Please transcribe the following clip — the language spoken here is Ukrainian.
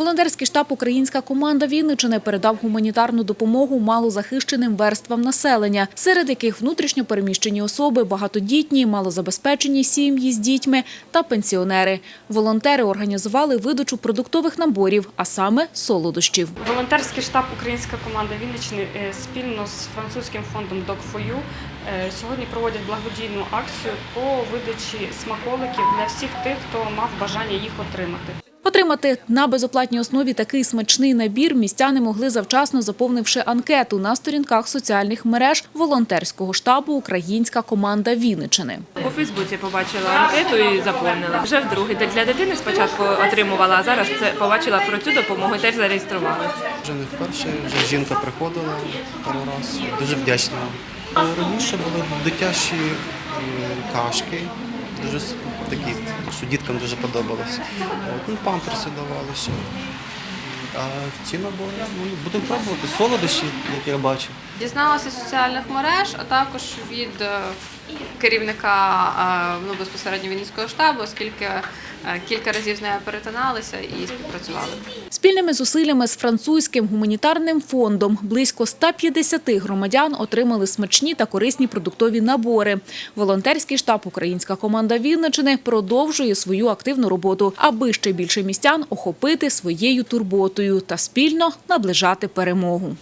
Волонтерський штаб Українська команда Вінничини передав гуманітарну допомогу малозахищеним верствам населення, серед яких внутрішньо переміщені особи, багатодітні, малозабезпечені сім'ї з дітьми та пенсіонери. Волонтери організували видачу продуктових наборів, а саме солодощів. Волонтерський штаб Українська команда Вінниччини е, спільно з французьким фондом Dog4U е, сьогодні проводять благодійну акцію по видачі смаколиків для всіх тих, хто мав бажання їх отримати. Отримати на безоплатній основі такий смачний набір містяни могли завчасно заповнивши анкету на сторінках соціальних мереж волонтерського штабу Українська команда Вінничини. У Фейсбуці побачила анкету і заповнила. Вже вдруге. Для дитини спочатку отримувала, а зараз це побачила про цю допомогу і теж зареєструвалася. Вже не вперше, вже жінка приходила пару раз. Дуже вдячна. Раніше були дитячі кашки, дуже такі, що діткам дуже подобалося. Ну, памперси давали. А ці набори ну, будемо пробувати. Солодощі, як я бачу. Дізналася з соціальних мереж, а також від е, керівника е, ну, безпосередньо Вінницького штабу, оскільки е, кілька разів з нею перетиналися і співпрацювали. Спільними зусиллями з французьким гуманітарним фондом близько 150 громадян отримали смачні та корисні продуктові набори. Волонтерський штаб Українська команда Вінничини продовжує свою активну роботу, аби ще більше містян охопити своєю турботою та спільно наближати перемогу.